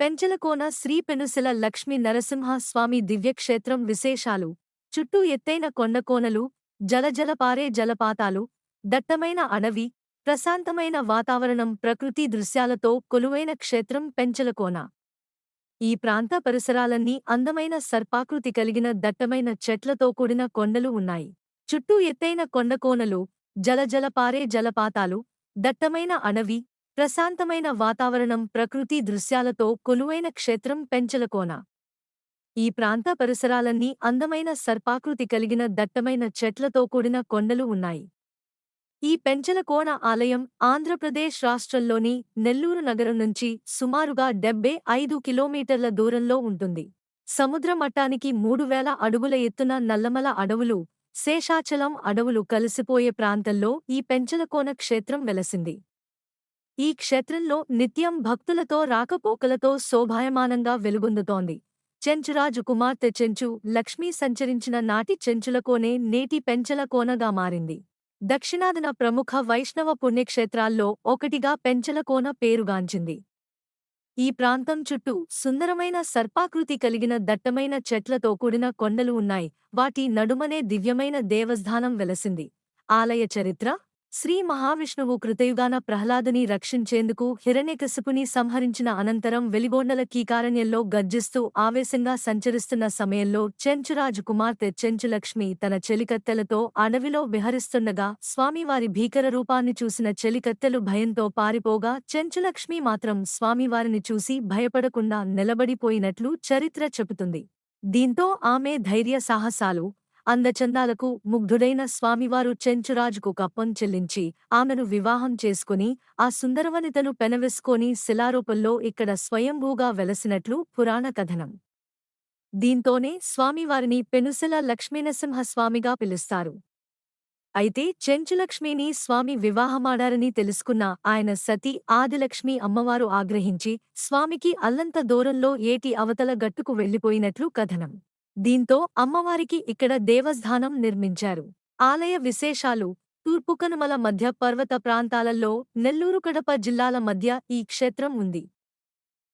పెంచలకోన శ్రీ పెనుసిల లక్ష్మీ నరసింహ స్వామి దివ్యక్షేత్రం విశేషాలు. చుట్టూ ఎత్తైన కొండకోనలు జలజలపారే జలపాతాలు దట్టమైన అడవి ప్రశాంతమైన వాతావరణం ప్రకృతి దృశ్యాలతో కొలువైన క్షేత్రం పెంచలకోన. ఈ ప్రాంత పరిసరాలన్నీ అందమైన సర్పాకృతి కలిగిన దట్టమైన చెట్లతో కూడిన కొండలు ఉన్నాయి. చుట్టూ ఎత్తైన కొండకోనలు జలజలపారే జలపాతాలు దట్టమైన అడవి ప్రశాంతమైన వాతావరణం ప్రకృతి దృశ్యాలతో కొలువైన క్షేత్రం పెంచలకోన. ఈ ప్రాంత పరిసరాలన్నీ అందమైన సర్పాకృతి కలిగిన దట్టమైన చెట్లతో కూడిన కొండలు ఉన్నాయి. ఈ పెంచలకోన ఆలయం ఆంధ్రప్రదేశ్ రాష్ట్రంలోని నెల్లూరు నగరం నుంచి సుమారుగా డెబ్బై ఐదు కిలోమీటర్ల దూరంలో ఉంటుంది. సముద్ర మట్టానికి మూడు వేల అడుగుల ఎత్తున నల్లమల అడవులు శేషాచలం అడవులు కలిసిపోయే ప్రాంతంలో ఈ పెంచలకోన క్షేత్రం వెలసింది. ఈ క్షేత్రంలో నిత్యం భక్తులతో రాకపోకలతో శోభాయమానంగా వెలుగొందుతోంది. చెంచురాజు కుమార్తె చెంచు లక్ష్మీ సంచరించిన నాటి చెంచులకోనే నేటి పెంచల కోనగా మారింది. దక్షిణాదిన ప్రముఖ వైష్ణవ పుణ్యక్షేత్రాల్లో ఒకటిగా పెంచలకోన పేరుగాంచింది. ఈ ప్రాంతం చుట్టూ సుందరమైన సర్పాకృతి కలిగిన దట్టమైన చెట్లతో కూడిన కొండలు ఉన్నాయి. వాటి నడుమనే దివ్యమైన దేవస్థానం వెలసింది. ఆలయ చరిత్ర శ్రీ మహావిష్ణువు కృతయుగాన ప్రహ్లాదుని రక్షించేందుకు హిరణ్యకశిపుని సంహరించిన అనంతరం వెలిగొండల కీకారణ్యంలో గర్జిస్తూ ఆవేశంగా సంచరిస్తున్న సమయంలో చెంచురాజు కుమార్తె చెంచులక్ష్మి తన చెలికత్తెలతో అడవిలో విహరిస్తుండగా స్వామివారి భీకర రూపాన్ని చూసిన చెలికత్తెలు భయంతో పారిపోగా చెంచులక్ష్మి మాత్రం స్వామివారిని చూసి భయపడకుండా నిలబడిపోయినట్లు చరిత్ర చెబుతుంది. దీంతో ఆమె ధైర్య సాహసాలు అందచందాలకు ముగ్ధుడైన స్వామివారు చెంచురాజుకు కప్పం చెల్లించి ఆమెను వివాహం చేసుకుని ఆ సుందరవనితను పెనవేసుకొని శిలారూపంలో ఇక్కడ స్వయంభూగా వెలసినట్లు పురాణ కథనం. దీంతోనే స్వామివారిని పెనుసెల లక్ష్మీనరసింహస్వామిగా పిలుస్తారు. అయితే చెంచులక్ష్మిని స్వామి వివాహమాడారని తెలుసుకున్న ఆయన సతీ ఆదిలక్ష్మి అమ్మవారు ఆగ్రహించి స్వామికి అల్లంత దూరంలో ఏటి అవతల గట్టుకు వెళ్ళిపోయినట్లు కథనం. దీంతో అమ్మవారికి ఇక్కడ దేవస్థానం నిర్మించారు. ఆలయ విశేషాలు తూర్పుకనుమల మధ్య పర్వత ప్రాంతాలలో నెల్లూరు కడప జిల్లాల మధ్య ఈ క్షేత్రం ఉంది.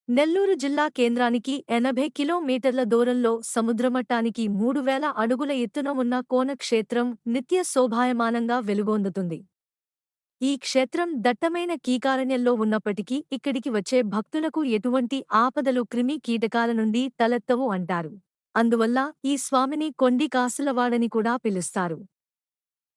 నెల్లూరు జిల్లా కేంద్రానికి ఎనభై కిలోమీటర్ల దూరంలో సముద్రమట్టానికి మూడు వేల అడుగుల ఎత్తున ఉన్న కోనక్షేత్రం నిత్య శోభాయమానంగా వెలుగొందుతుంది. ఈ క్షేత్రం దట్టమైన కీకారణ్యంలో ఉన్నప్పటికీ ఇక్కడికి వచ్చే భక్తులకు ఎటువంటి ఆపదలు క్రిమి కీటకాల నుండి తలెత్తవు అంటారు. అందువల్ల ఈ స్వామిని కొండి కాసులవాడని కూడా పిలుస్తారు.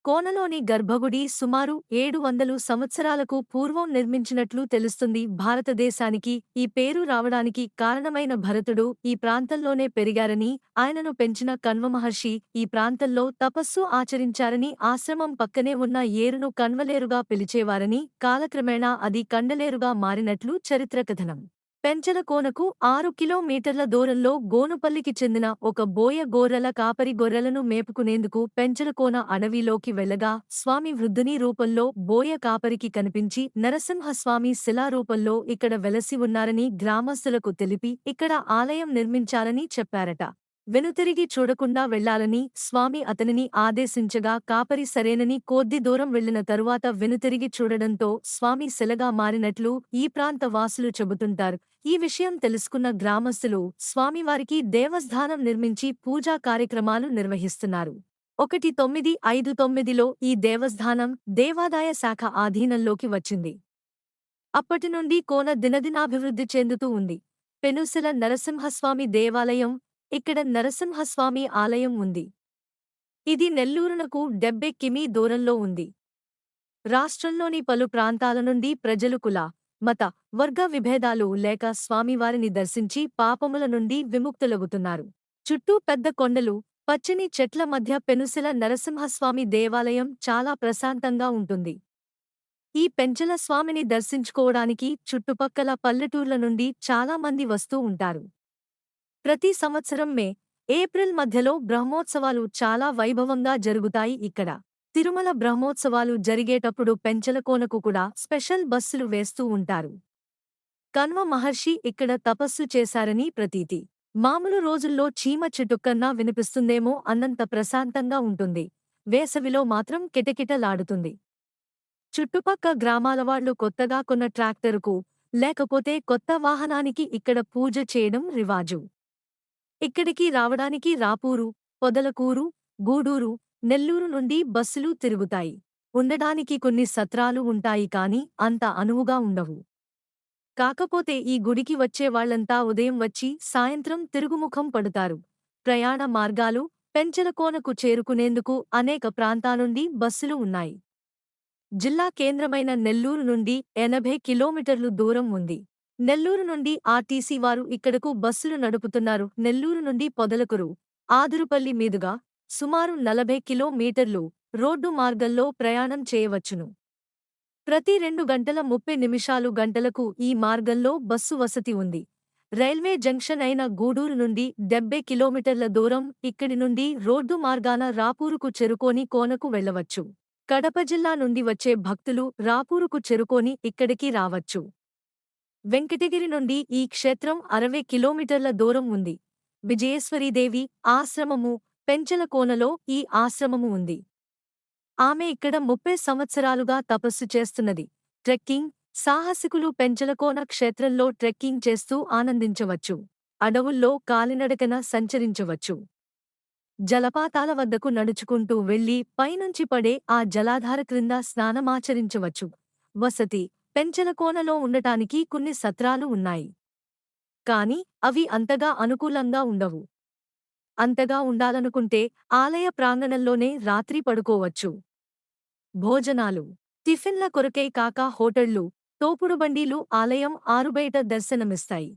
కోనలోని గర్భగుడి సుమారు ఏడు వందలు సంవత్సరాలకు పూర్వం నిర్మించినట్లు తెలుస్తుంది భారతదేశానికి ఈ పేరు రావడానికి కారణమైన భరతుడు ఈ ప్రాంతంలోనే పెరిగారని ఆయనను పెంచిన కన్వమహర్షి ఈ ప్రాంతంలో తపస్సు ఆచరించారని ఆశ్రమం పక్కనే ఉన్న ఏరును కన్వలేరుగా పిలిచేవారని కాలక్రమేణా అది కండలేరుగా మారినట్లు చరిత్రకథనం. పెంచలకోనకు ఆరు కిలోమీటర్ల దూరంలో గోనుపల్లికి చెందిన ఒక బోయ గోర్రెల కాపరి గొర్రెలను మేపుకునేందుకు పెంచలకోన అడవిలోకి వెళ్ళగా స్వామి వృద్ధుని రూపంలో బోయ కాపరికి కనిపించి నరసింహస్వామి శిలారూపంలో ఇక్కడ వెలసి ఉన్నారని గ్రామస్తులకు తెలిపి ఇక్కడ ఆలయం నిర్మించాలని చెప్పారట. వెనుతిరిగి చూడకుండా వెళ్ళాలని స్వామి అతనిని ఆదేశించగా కాపరి సరేనని కొద్ది దూరం వెళ్ళిన తరువాత వెనుతిరిగి చూడడంతో స్వామి శిలగా మారినట్లు ఈ ప్రాంత వాసులు చెబుతుంటారు. ఈ విషయం తెలుసుకున్న గ్రామస్తులు స్వామివారికి దేవస్థానం నిర్మించి పూజా కార్యక్రమాలు నిర్వహిస్తున్నారు. ఒకటి తొమ్మిది ఐదు తొమ్మిదిలో ఈ దేవస్థానం దేవాదాయ శాఖ ఆధీనంలోకి వచ్చింది. అప్పటి నుండి కోన దినదినాభివృద్ధి చెందుతూ ఉంది. పెనుసిల నరసింహస్వామి దేవాలయం ఇక్కడ నరసింహస్వామి ఆలయం ఉంది. ఇది నెల్లూరునకు డెబ్బె కిమీ దూరంలో ఉంది. రాష్ట్రంలోని పలు ప్రాంతాల నుండి ప్రజలు కుల మత వర్గ విభేదాలు లేక స్వామివారిని దర్శించి పాపముల నుండి విముక్తులవుతున్నారు. చుట్టూ పెద్ద కొండలు పచ్చని చెట్ల మధ్య పెనుసిల నరసింహస్వామి దేవాలయం చాలా ప్రశాంతంగా ఉంటుంది. ఈ పెంచల స్వామిని దర్శించుకోవడానికి చుట్టుపక్కల పల్లెటూర్ల నుండి చాలామంది వస్తూ ఉంటారు. ప్రతి సంవత్సరం మే ఏప్రిల్ మధ్యలో బ్రహ్మోత్సవాలు చాలా వైభవంగా జరుగుతాయి ఇక్కడ. తిరుమల బ్రహ్మోత్సవాలు జరిగేటప్పుడు పెంచలకోనకు కూడా స్పెషల్ బస్సులు వేస్తూ ఉంటారు. కన్వ మహర్షి ఇక్కడ తపస్సు చేశారని ప్రతీతి. మామూలు రోజుల్లో చీమ చిటుక్కన్నా వినిపిస్తుందేమో అన్నంత ప్రశాంతంగా ఉంటుంది. వేసవిలో మాత్రం కిటకిటలాడుతుంది. చుట్టుపక్క గ్రామాలవాళ్ళు కొత్తగా కొన్న ట్రాక్టరుకు లేకపోతే కొత్త వాహనానికి ఇక్కడ పూజ చేయడం రివాజు. ఇక్కడికి రావడానికి రాపూరు పొదలకూరు గూడూరు నెల్లూరు నుండి బస్సులు తిరుగుతాయి. ఉండడానికి కొన్ని సత్రాలు ఉంటాయి కాని అంత అనువుగా ఉండవు. కాకపోతే ఈ గుడికి వచ్చేవాళ్ళంతా ఉదయం వచ్చి సాయంత్రం తిరుగుముఖం పడుతారు. ప్రయాణ మార్గాలు పెంచలకోనకు చేరుకునేందుకు అనేక ప్రాంతాలుండి బస్సులు ఉన్నాయి. జిల్లా కేంద్రమైన నెల్లూరు నుండి ఎనభై కిలోమీటర్లు దూరం ఉంది. నెల్లూరు నుండి ఆర్టీసీ వారు ఇక్కడకు బస్సులు నడుపుతున్నారు. నెల్లూరు నుండి పొదలకురు ఆదురుపల్లి మీదుగా సుమారు నలభై కిలోమీటర్లు రోడ్డు మార్గంలో ప్రయాణం చేయవచ్చును. ప్రతి రెండు గంటల ముప్పై నిమిషాలు గంటలకు ఈ మార్గంలో బస్సు వసతి ఉంది. రైల్వే జంక్షన్ అయిన గూడూరు నుండి డెబ్బై కిలోమీటర్ల దూరం ఇక్కడి నుండి రోడ్డు మార్గాన రాపూరుకు చెరుకోని కోనకు వెళ్ళవచ్చు కడప జిల్లా నుండి వచ్చే భక్తులు రాపూరుకు చెరుకోని ఇక్కడికి రావచ్చు. వెంకటగిరి నుండి ఈ క్షేత్రం అరవై కిలోమీటర్ల దూరం ఉంది. విజయేశ్వరీదేవి ఆశ్రమము పెంచలకోనలో ఈ ఆశ్రమము ఉంది. ఆమె ఇక్కడ ముప్పై సంవత్సరాలుగా తపస్సు చేస్తున్నది. ట్రెక్కింగ్ సాహసికులు పెంచలకోన క్షేత్రంలో ట్రెక్కింగ్ చేస్తూ ఆనందించవచ్చు. అడవుల్లో కాలినడకన సంచరించవచ్చు. జలపాతాల వద్దకు నడుచుకుంటూ వెళ్ళి పైనుంచి పడే ఆ జలాధార క్రింద స్నానమాచరించవచ్చు. వసతి పెంచలకోనలో ఉండటానికి కొన్ని సత్రాలు ఉన్నాయి. కాని అవి అంతగా అనుకూలంగా ఉండవు. అంతగా ఉండాలనుకుంటే ఆలయ ప్రాంగణంలోనే రాత్రి పడుకోవచ్చు. భోజనాలు టిఫిన్ల కొరకై కాక హోటళ్ళు తోపుడుబండీలు ఆలయం ఆరుబయట దర్శనమిస్తాయి.